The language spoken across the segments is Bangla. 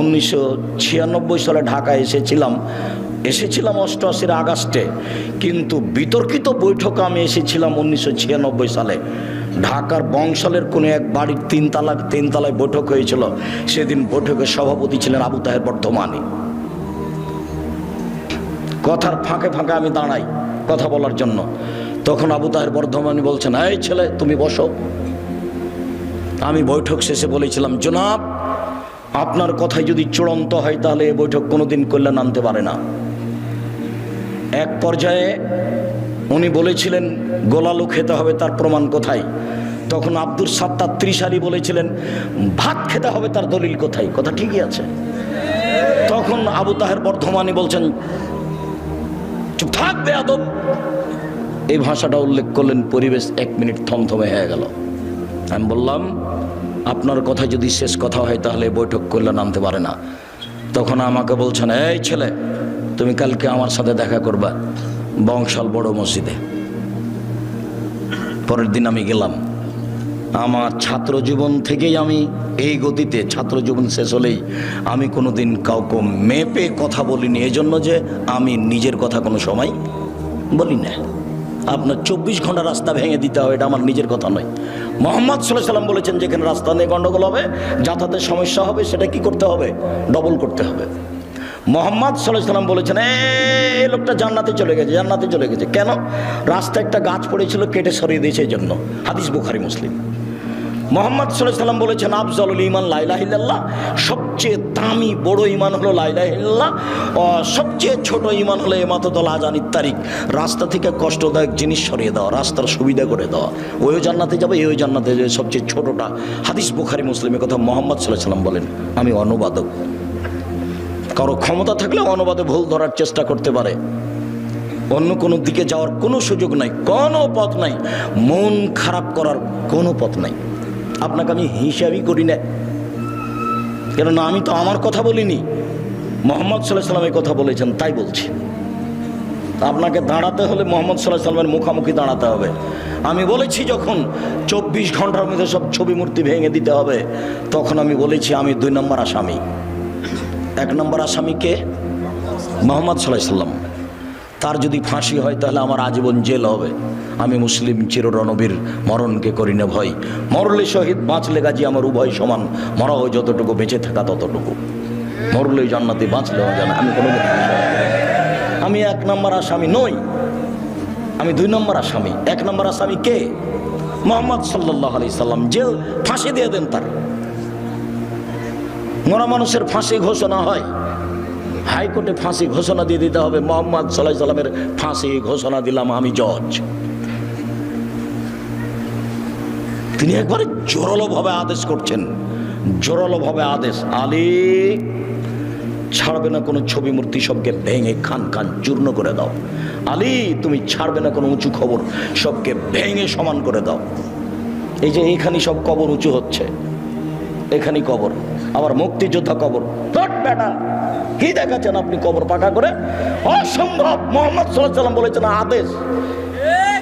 উনিশশো ছিয়ানব্বই সালে ঢাকা এসেছিলাম। এসেছিলাম অষ্টআশির আগস্টে। কিন্তু বিতর্কিত বৈঠকে আমি এসেছিলাম উনিশশো ছিয়ানব্বই সালে। ঢাকার বংশালের কোনো এক বাড়ির তিনতলা, তিনতলায় বৈঠক হয়েছিল। সেদিন বৈঠকের সভাপতি ছিলেন আবু তাহের বর্ধমানী কথার ফাঁকে ফাঁকে আমি দাঁড়াই কথা বলার জন্য। তখন আবু তাহের বর্ধমানী বলছেন, এই ছেলে, তুমি বসো। আমি বৈঠক শেষে বলেছিলাম, জনাব আপনার কথাই যদি চূড়ান্ত হয় তাহলে এ বৈঠক কোনোদিন কল্যাণ আনতে পারে না। এক পর্যায়ে উনি বলেছিলেন, গোলালু খেতে হবে, তার প্রমাণ কোথায়? তখন আব্দুর সাত্তার ত্রিশারি বলেছিলেন, ভাত খেতে হবে, তার দলিল কোথায়? কথা ঠিকই আছে। তখন আবু তাহের বর্ধমানী বলছেন, চুপ থাকবে আদব এই ভাষাটা উল্লেখ করলেন, পরিবেশ এক মিনিট থমথমে হয়ে গেল। আমি বললাম আপনার কথা যদি শেষ কথা হয় তাহলে বৈঠক করলে নামতে পারে না। তখন আমাকে বলছেন, এই ছেলে, তুমি কালকে আমার সাথে দেখা করবা বংশাল বড় মসজিদে। পরের দিন আমি গেলাম। আমার ছাত্র জীবন থেকেই আমি এই গতিতে, ছাত্র জীবন শেষ হলেই আমি কোনো দিন কাউকে মেপে কথা বলিনি। এজন্য যে আমি নিজের কথা কোনো সময় বলি না আপনার চব্বিশ ঘণ্টা রাস্তা ভেঙে দিতে হবে, এটা আমার নিজের কথা নয়। মোহাম্মদ সাল্লাহ সাল্লাম বলেছেন, যেখানে রাস্তা নিয়ে গণ্ডগোল হবে, যাতায়াতের সমস্যা হবে, সেটা কি করতে হবে? ডবল করতে হবে। মোহাম্মদ সাল্লাহ সাল্লাম বলেছেন এই লোকটা জান্নাতে চলে গেছে, জান্নাতে চলে গেছে। কেন? রাস্তায় একটা গাছ পড়েছিল, কেটে সরিয়ে দিয়েছে এই জন্য হাদিস বুখারি, মুসলিম। মোহাম্মদ সাল্লাহ সাল্লাম বলেছেন, আফজলুল ইমান লাইলাহিল্লাহ সবচেয়ে দামি বড় ইমান হলো লাইলাহিল্লাহ ও সবচেয়ে ছোট ইমান হলো এমাতদল আজানির তারিখ রাস্তা থেকে কষ্টদায়ক জিনিস সরিয়ে দেওয়া রাস্তার সুবিধা করে দেওয়া ওই জান্নাতে যাবে, এই জান্নাতে যাবে, সবচেয়ে ছোটটা। হাদিস বুখারি, মুসলিমের কথা মোহাম্মদ সাল্লাহ সাল্লাম বলেন, আমি অনুবাদক। কারও ক্ষমতা থাকলে অনুবাদে ভুল ধরার চেষ্টা করতে পারে। অন্য কোনো দিকে যাওয়ার কোনো সুযোগ নাই, কোনো পথ নাই। মন খারাপ করার কোনো পথ নাই। আপনাকে আমি হিসাবই করি না। কেননা আমি তো আমার কথা বলিনি। মোহাম্মদ সাল্লাহ সাল্লামের কথা বলেছেন, তাই বলছি। আপনাকে দাঁড়াতে হলে মোহাম্মদ সাল্লাহ সাল্লামের মুখামুখি দাঁড়াতে হবে। আমি বলেছি যখন চব্বিশ ঘণ্টার মধ্যে সব ছবি মূর্তি ভেঙে দিতে হবে, তখন আমি বলেছি আমি দুই নম্বর আসামি। এক নম্বর আসামিকে মোহাম্মদ সাল্লাহ সাল্লাম তার যদি ফাঁসি হয়, তাহলে আমার আজীবন জেল হবে। আমি মুসলিম চিররণবীর, মরণকে করি না ভয়। মরলে শহীদ, বাঁচলে গাজি আমার উভয় সমান। মরা হয় যতটুকু, বেঁচে থাকা ততটুকু। মরলে জান্নাতে, বাঁচলে জানা আমি কোনো আমি এক নম্বর আসামি নই। আমি দুই নম্বর আসামি। এক নম্বর আসামি কে? মোহাম্মদ সাল্লাহ আলি সাল্লাম। জেল, ফাঁসি দিয়ে দেন তার। মরা মানুষের ফাঁসি ঘোষণা হয়। হাইকোর্টে ফাঁসি ঘোষণা দিয়ে দিতে হবে। মোহাম্মদ সাল্লাহ সাল্লামের ফাঁসি ঘোষণা দিলাম আমি, জজ। তিনি একবারে জোরালোভাবে আদেশ করছেন। জোরালোভাবে আদেশ। আলী ছাড়বে না কোনো ছবি মূর্তি সবকে ভেঙে খান খান চূর্ণ করে দাও। আলী, তুমি ছাড়বে না কোনো উঁচু খবর সবকে ভেঙে সমান করে দাও। এই যে এইখানে সব কবর উঁচু হচ্ছে। এখানেই কবর। আবার মুক্তিযোদ্ধা কবর। বেটা। কি দেখাচ্ছেন আপনি কবর পাকা করে? অসম্ভব। মোহাম্মদ সাল্লাম বলেছেন, আদেশ।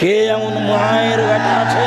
কে এমন মায়ের বেটা আছে?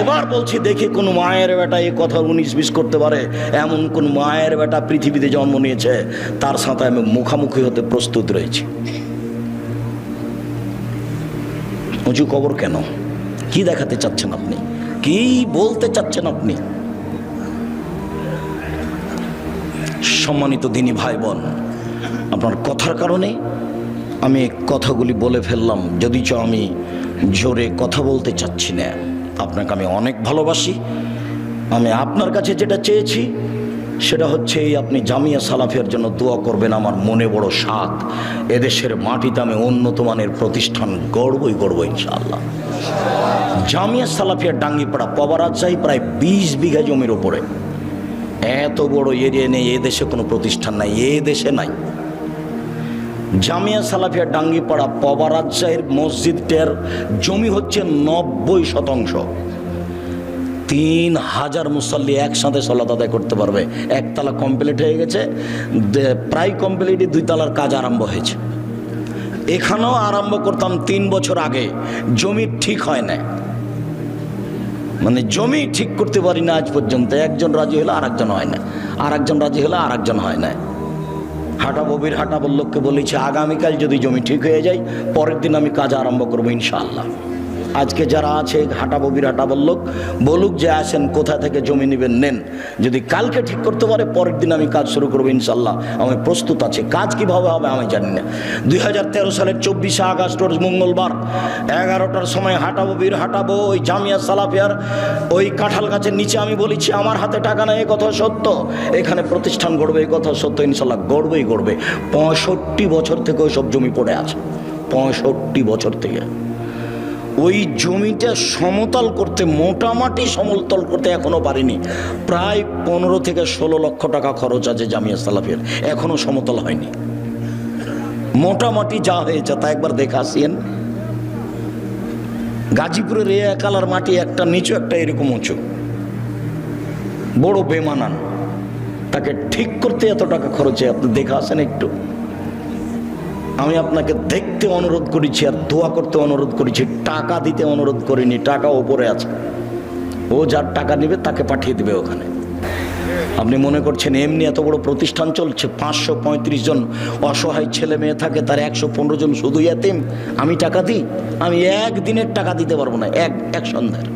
এবার বলছি, দেখি কোন মায়ের বেটা এই কথা উনিশ বিশ করতে পারে। এমন কোন মায়ের বেটা পৃথিবীতে জন্ম নিয়েছে, তার সাথে আমি মুখামুখি হতে প্রস্তুত রয়েছি। উঁচু কবর কেন? কি দেখাতে চাচ্ছেন আপনি? কি বলতে চাচ্ছেন আপনি? সম্মানিত দিনী ভাই বোন আপনার কথার কারণে আমি কথাগুলি বলে ফেললাম যদি চ আমি জোরে কথা বলতে চাচ্ছি না। আপনাকে আমি অনেক ভালোবাসি। আমি আপনার কাছে যেটা চেয়েছি, সেটা হচ্ছে এই আপনি জামিয়া সালাফিয়ার জন্য দোয়া করবেন, আমার মনে বড় সাত এদেশের মাটিতে আমি উন্নত মানের প্রতিষ্ঠান গড়বই গড়ব ইনশাআল্লাহ। জামিয়া সালাফিয়ার ডাঙ্গিপাড়া পবারাজ চাই প্রায় বিশ বিঘা জমির ওপরে এত বড় এরিয়া নেই এদেশে কোনো প্রতিষ্ঠান নাই, এ দেশে নাই। জামিয়া সালাফিয়া ডাঙ্গিপাড়া পবারাজ্জাহের মসজিদটার জমি হচ্ছে নব্বই শতাংশ। তিন হাজার মুসল্লি একসাথে সলাত আদায় করতে পারবে। একতলা কমপ্লিট হয়ে গেছে। প্রায় কমপ্লিটই দুই তলার কাজ আরম্ভ হয়েছে। এখানেও আরম্ভ করতাম তিন বছর আগে। জমি ঠিক হয় না মানে জমি ঠিক করতে পারি না আজ পর্যন্ত। একজন রাজি হলে আর একজন হয় না। আর একজন রাজি হলে আর একজন হয় না। হাটা ববির হাটা বল্লভকে বলেছি, আগামীকাল যদি জমি ঠিক হয়ে যায়, পরের দিন আমি কাজ আরম্ভ করব ইনশাআল্লাহ। আজকে যারা আছে হাটা ববির হাটা বলুক যে আসেন, কোথা থেকে জমি নেবেন, নেন। যদি কালকে ঠিক করতে পারে, পরের দিন আমি কাজ শুরু করব ইনশাল্লাহ আমি প্রস্তুত আছি। কাজ কীভাবে হবে, আমি জানি না। দু হাজার তেরো সালের চব্বিশে আগস্ট মঙ্গলবার, এগারোটার সময় হাঁটাবো, বীর হাঁটাবো, ওই জামিয়া সালাফিয়ার ওই কাঁঠাল গাছের নিচে আমি বলেছি, আমার হাতে টাকা নেই, এ কথা সত্য। এখানে প্রতিষ্ঠান গড়বে এই কথা সত্য ইনশাল্লাহ গড়বেই গড়বে। পঁয়ষট্টি বছর থেকে ওই সব জমি পড়ে আছে। পঁয়ষট্টি বছর থেকে। ওই জমিটা সমতল করতে মোটামুটি সমতল করতে এখনও পারিনি। প্রায় পনেরো থেকে ষোলো লক্ষ টাকা খরচ আছে জামিয়া সালাফের। এখনও সমতল হয়নি। মোটামুটি যা হয়েছে তা একবার দেখে আসিয়েন। গাজীপুরের এ একালার মাটি একটা নিচু, একটা এরকম উঁচু। বড় বেমানান। তাকে ঠিক করতে এত টাকা খরচে আপনি দেখে আসেন একটু। আমি আপনাকে দেখতে অনুরোধ করেছি আর দোয়া করতে অনুরোধ করেছি, টাকা দিতে অনুরোধ করিনি, টাকা ওপরে আছে। ও যার টাকা নেবে তাকে পাঠিয়ে দেবে ওখানে। আপনি মনে করছেন এমনি এত বড় প্রতিষ্ঠান চলছে, পাঁচশো পঁয়ত্রিশ জন অসহায় ছেলে মেয়ে থাকে, তার একশো পনেরো জন শুধু এতিম। আমি টাকা দিই, আমি একদিনের টাকা দিতে পারব না, এক এক সন্ধ্যার।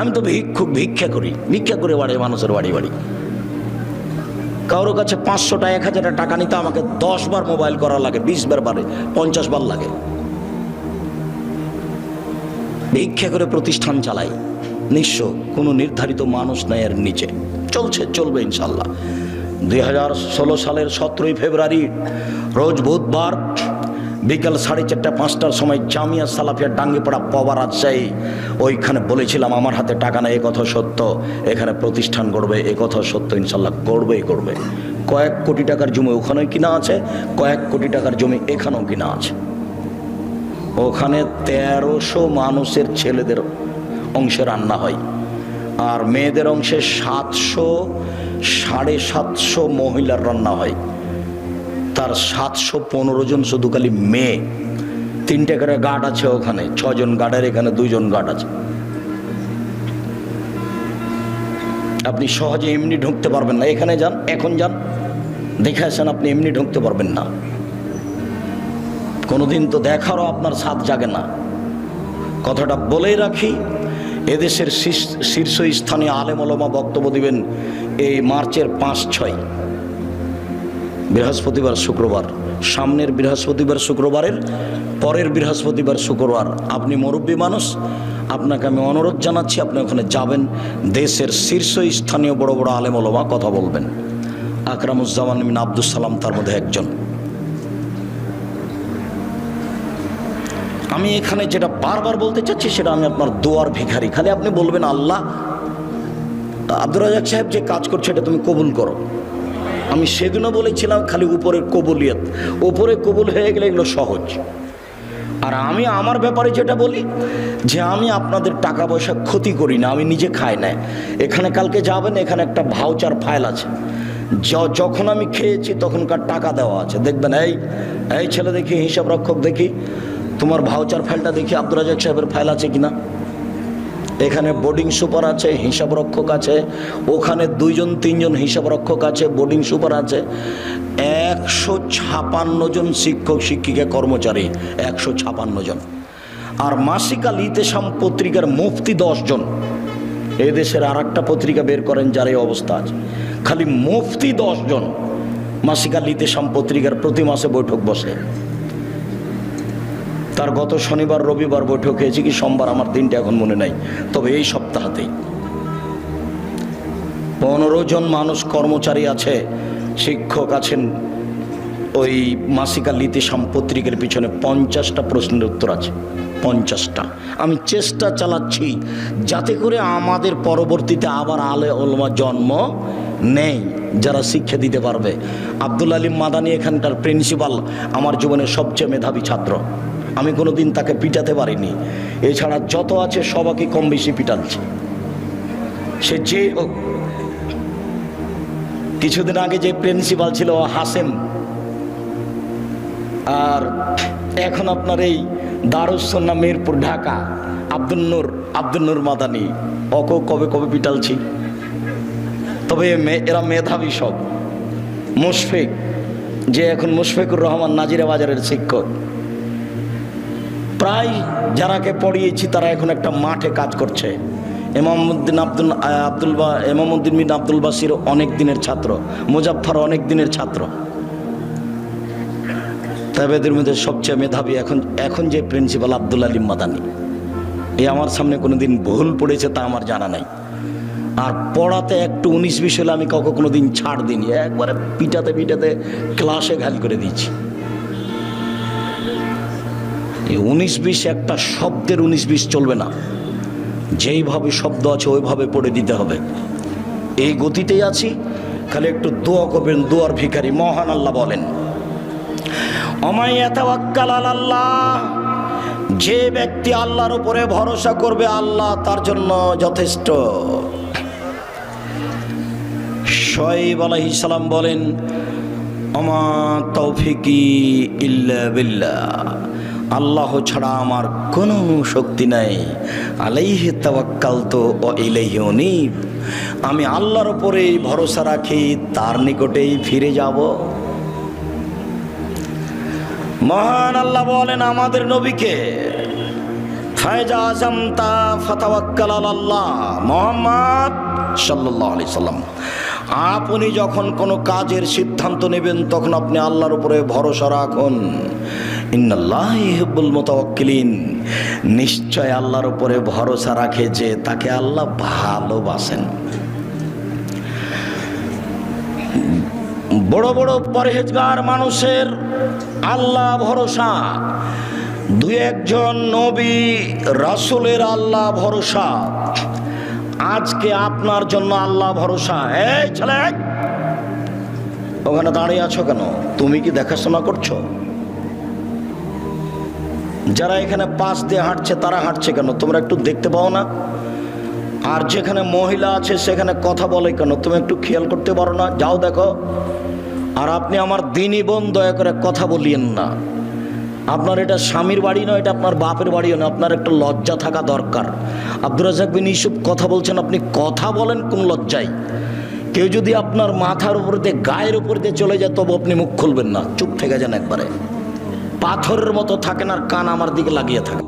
আমি তো ভিক্ষুক, ভিক্ষা করি, ভিক্ষা করে বাড়ি মানুষের বাড়ি বাড়ি। কারোর কাছে পাঁচশোটা এক হাজারটা টাকা নিতে আমাকে দশ বার মোবাইল করা লাগে বিশ বার বারে পঞ্চাশ বার লাগে। ভিক্ষা করে প্রতিষ্ঠান চালাই। নিঃস্ব, কোনো নির্ধারিত মানুষ নাই এর নিচে। চলছে, চলবে ইনশাল্লাহ। দুই হাজার ষোলো সালের সতেরোই ফেব্রুয়ারি, রোজ বুধবার বিকাল সাড়ে চারটা, পাঁচটার সময় জামিয়া সালাফিয়া ডাঙ্গিপাড়া পবা রাজশাহী। ওইখানে বলেছিলাম, আমার হাতে টাকা নেই কথা সত্য। এখানে প্রতিষ্ঠান গড়বে কথা সত্য, ইনশাল্লাহ গড়বেই করবে কয়েক কোটি টাকার জমি ওখানেও কিনা আছে, কয়েক কোটি টাকার জমি এখানেও কিনা আছে। ওখানে তেরোশো মানুষের ছেলেদের অংশে রান্না হয়, আর মেয়েদের অংশে সাতশো, সাড়ে সাতশো মহিলার রান্না হয়। তার সাতশো পনেরো জন, শুধু খালি মেয়ে। তিনটে করে গার্ড আছে ওখানে, ছজন গার্ডের, এখানে দুজন গার্ড আছে। আপনি সহজে এমনি ঢুকতে পারবেন না। এখানে যান, এখন যান। দেখে আসেন আপনি এমনি ঢুকতে পারবেন না। কোনোদিন তো দেখারও আপনার স্বাদ জাগে না। কথাটা বলেই রাখি, এদেশের শীর্ষ- শীর্ষস্থানীয় আলেমলমা বক্তব্য দিবেন এই মার্চের পাঁচ ছয়। বৃহস্পতিবার শুক্রবার, সামনের বৃহস্পতিবার শুক্রবারের পরের বৃহস্পতিবার শুক্রবার। আপনি মুরব্বী মানুষ, আপনাকে আমি অনুরোধ জানাচ্ছি, আপনি ওখানে যাবেন, দেশের শীর্ষ স্থানীয় বড় বড় আলেমলমা কথা বলবেন। আকরামুজ্জামান মিন আব্দুল সালাম তার মধ্যে একজন। আমি এখানে যেটা বারবার বলতে চাচ্ছি, সেটা আমি আপনার দোয়ার ভিখারি। খালি আপনি বলবেন, আল্লাহ, আব্দুর রাজাক সাহেব যে কাজ করছে, এটা তুমি কবুল করো। আমি সেদিনও বলেছিলাম খালি উপরের কবুলিয়ত। উপরে কবুল হয়ে গেলে এগুলো সহজ। আর আমি আমার ব্যাপারে যেটা বলি, যে আমি আপনাদের টাকা পয়সা ক্ষতি করি না, আমি নিজে খাই না। এখানে কালকে যাবেন, এখানে একটা ভাউচার ফাইল আছে। যখন আমি খেয়েছি, তখনকার টাকা দেওয়া আছে। দেখবেন, এই এই ছেলে দেখি হিসাব রক্ষক দেখি, তোমার ভাউচার ফাইলটা দেখি, আব্দুর রাজাক সাহেবের ফাইল আছে কিনা? এখানে বোর্ডিং সুপার আছে হিসাব রক্ষক আছে, ওখানে দুইজন, তিনজন হিসাব রক্ষক আছে বোর্ডিং সুপার আছে। একশো ছাপান্ন জন শিক্ষক, শিক্ষিকা, কর্মচারী, একশো ছাপান্ন জন। আর মাসিকা লিতেশাম পত্রিকার মুফতি জন। এই দেশের আর একটা পত্রিকা বের করেন যার এই অবস্থা আছে। খালি মুফতি জন, মাসিকা লিতেশাম পত্রিকার প্রতি মাসে বৈঠক বসে। তার গত শনিবার, রবিবার বৈঠক হয়েছে কি সোমবার আমার দিনটা এখন মনে নাই। তবে এই সপ্তাহতেই পনেরো জন মানুষ কর্মচারী আছে, শিক্ষক আছেন, ওই মাসিকা লিতি পত্রিকার পিছনে পঞ্চাশটা প্রশ্নের উত্তর আছে, পঞ্চাশটা। আমি চেষ্টা চালাচ্ছি যাতে করে আমাদের পরবর্তীতে আবার আলে ওলমা জন্ম নেই, যারা শিক্ষা দিতে পারবে। আব্দুল আলিম মাদানি এখানকার প্রিন্সিপাল, আমার জীবনের সবচেয়ে মেধাবী ছাত্র। আমি কোনো দিন তাকে পিটাতে পারিনি। এছাড়া যত আছে সবাকে কম বেশি পিটাচ্ছি। সে যে কিছুদিন আগে যে প্রিন্সিপাল ছিল হাসেম, আর এখন আপনার এই দারুসন্না মিরপুর, ঢাকা, আব্দুল নূর আব্দুল নূর মাদানি অক কবে কবে পিটালছি তবে এরা মেধাবী সব। মুশফিক, যে এখন মুশফিকুর রহমান নাজিরা বাজারের শিক্ষক। প্রায় যারাকে পড়িয়েছি, তারা এখন একটা মাঠে কাজ করছে। এমামুদ্দিন আব্দুল আব্দুল বা এমামুদ্দিন বিন আব্দুল বাসির অনেক দিনের ছাত্র, মুজাফফর অনেক দিনের ছাত্র। তবে এদের মধ্যে সবচেয়ে মেধাবী এখন এখন যে প্রিন্সিপাল আব্দুল আলিম মাদানি। এ আমার সামনে কোনো দিন ভুল পড়েছে তা আমার জানা নাই। আর পড়াতে একটু উনিশ বিশ হলে আমি কাউকে কোনো দিন ছাড় দিইনি, একবারে পিটাতে পিটাতে ক্লাসে ঘাল করে দিয়েছি। উনিশ বিশ একটা শব্দের উনিশ বিশ চলবে না। যেইভাবে শব্দ আছে, ওইভাবে পড়ে দিতে হবে। এই গতিতেই আছি। খালি একটু দোয়া করবেন, দোয়ার ভিখারি, মহান আল্লাহ বলেন আল্লাহ যে ব্যক্তি আল্লাহর উপরে ভরসা করবে, আল্লাহ তার জন্য যথেষ্ট। শোয়েব আলাইহিস সালাম বলেন, অমা তৌফিকি ইল্লা বিল্লাহ। আল্লাহ ছাড়া আমার কোনো শক্তি নাই। আলাইহি তাওয়াক্কাল তো ও ইলাইহি উনীব। আমি আল্লাহর উপরেই ভরসা রাখি, তার নিকটেই ফিরে যাব। মহান আল্লাহ বলেন আমাদের নবীকে ফায়জা আজম তা ফতাওয়াক্কাল আল্লাহ মোহাম্মদ সাল্লাল্লাহু আলাইহি সাল্লাম। আপনি যখন কোনো কাজের সিদ্ধান্ত নেবেন, তখন আপনি আল্লাহর উপরে ভরসা রাখুন। নিশ্চয় আল্লাহর উপরে ভরসা রাখে যে তাকে আল্লাহ ভালোবাসেন। বড় বড় পরহেজগার মানুষের আল্লাহ ভরসা। দু একজন নবী রাসুলের আল্লাহ ভরসা। আজকে আপনার জন্য আল্লাহ ভরসা। এই ছেলে, ওখানে দাঁড়িয়ে আছো কেন? তুমি কি দেখাশোনা করছ? যারা এখানে পাশ দিয়ে হাঁটছে, তারা হাঁটছে কেন? তোমরা একটু দেখতে পাও না? আর যেখানে মহিলা আছে, সেখানে কথা বলে কেন? তুমি একটু খেয়াল করতে পারো না? যাও দেখো। আর আপনি আমার দিনই বোন দয়া করে কথা বলিয়েন না। আপনার এটা স্বামীর বাড়ি নয়, এটা আপনার বাপের বাড়িও না আপনার একটা লজ্জা থাকা দরকার। আব্দুর রাজাক বিন ইসুফ কথা বলছেন, আপনি কথা বলেন কোন লজ্জায়? কেউ যদি আপনার মাথার উপর দিয়ে, গায়ের উপর দিয়ে চলে যায়, তবু আপনি মুখ খুলবেন না। চুপ থেকে যান একবারে। পাথরের মতো থাকেন আর কান আমার দিকে লাগিয়ে থাকে।